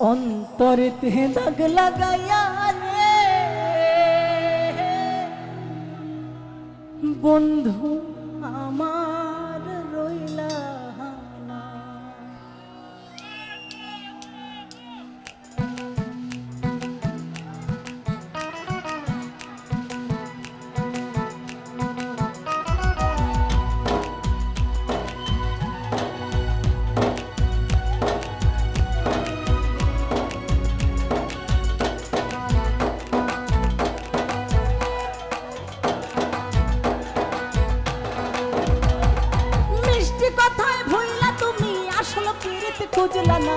অন্তরেতে দাগ লাগাইয়া রে বন্ধু আমার খুঁজলা না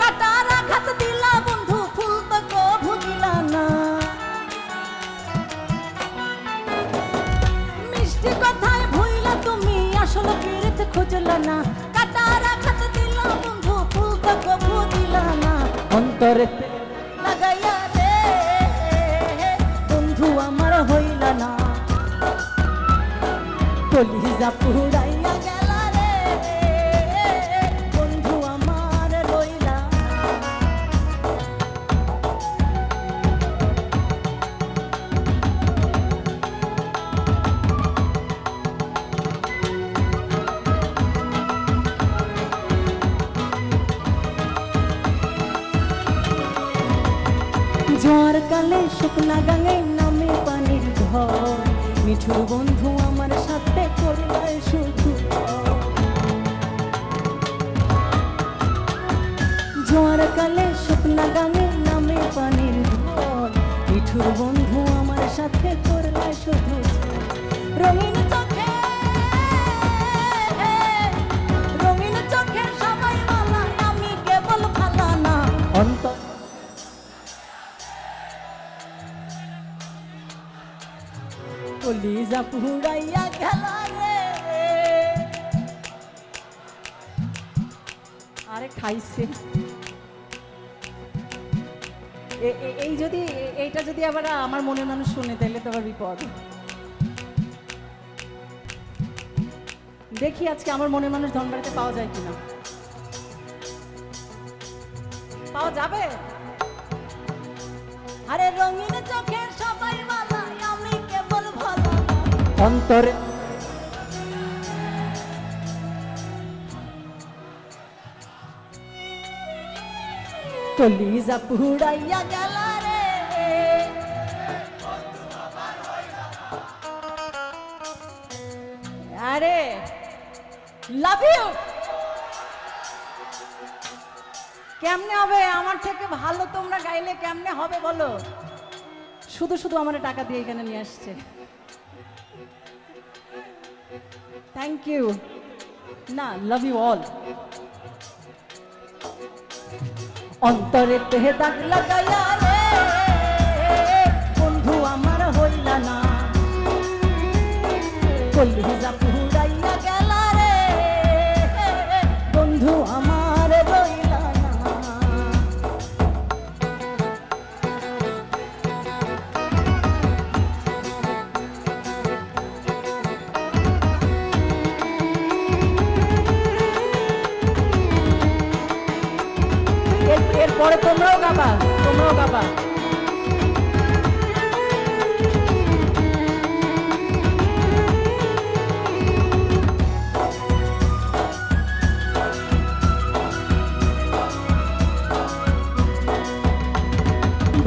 কাটার আঘাত দিলা বন্ধু ফুল তো কভু না মিষ্টি কথায় ভইলা তুমি আসল পিরিতে খুঁজলা না কাটার আঘাত দিলা বন্ধু ফুল তো কভু দিলা না অন্তরে লাগাইয়া রে বন্ধু আমার হইলা না কলিজা পুরাইয়া গেলা রে বন্ধু আমার রইলা ঝড় কালে শুকনা গাঙে নামে পানির ঘর মিঠুর বন্ধু কলিজা পুরাইয়া গেলা রে। আরে খাইছে। এই যদি এইটা যদি আবার আমার মনের মানুষ শুনে, তাহলে তো আবার বিপদ। দেখি আজকে আমার মনের মানুষ ধনবাড়িতে পাওয়া যায় কিনা। পাওয়া যাবে? আরে রঙিন চোখের অন্তরে। কলিজা পুড়াইয়া গেল রে। আরে লাভ ইউ কেমনে হবে? আমার থেকে ভালো তোমরা গাইলে কেমনে হবে বলো? শুধু শুধু আমার টাকা দিয়ে এখানে নিয়ে আসছে। থ্যাংক ইউ না লাভ ইউ অল অন্তরে তেহে দাগ লাগাইয়া রে, বন্ধু আমার হইলা না। কলহি পুরাইয়া এরপরে তোমরাও গাবা তোমরাও গাবা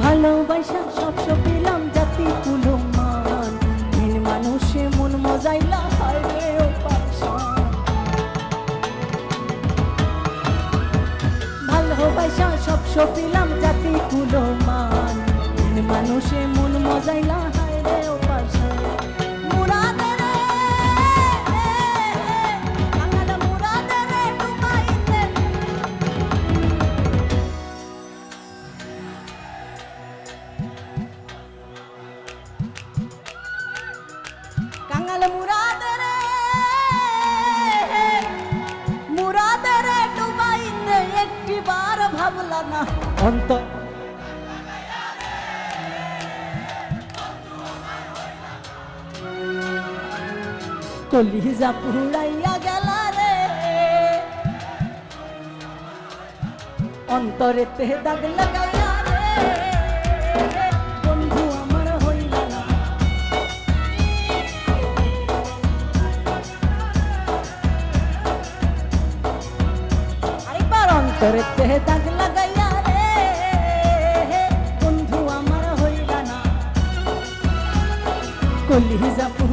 ভালোবাসা সব সব পেলাম জাতি কুলো মান মানুষে মন মজাইলা, হায় ভালোবাসা সব সপিলাম জাতি কুলো মান। মানুষে মন মজাইলা হায় রে না কলিজা পুড়াইয়া গেল রে। অন্তরেতে দাগ লাগাইয়া রে। বন্ধু আমার হইলা না। আরেকবার অন্তরেতে দাগ আমার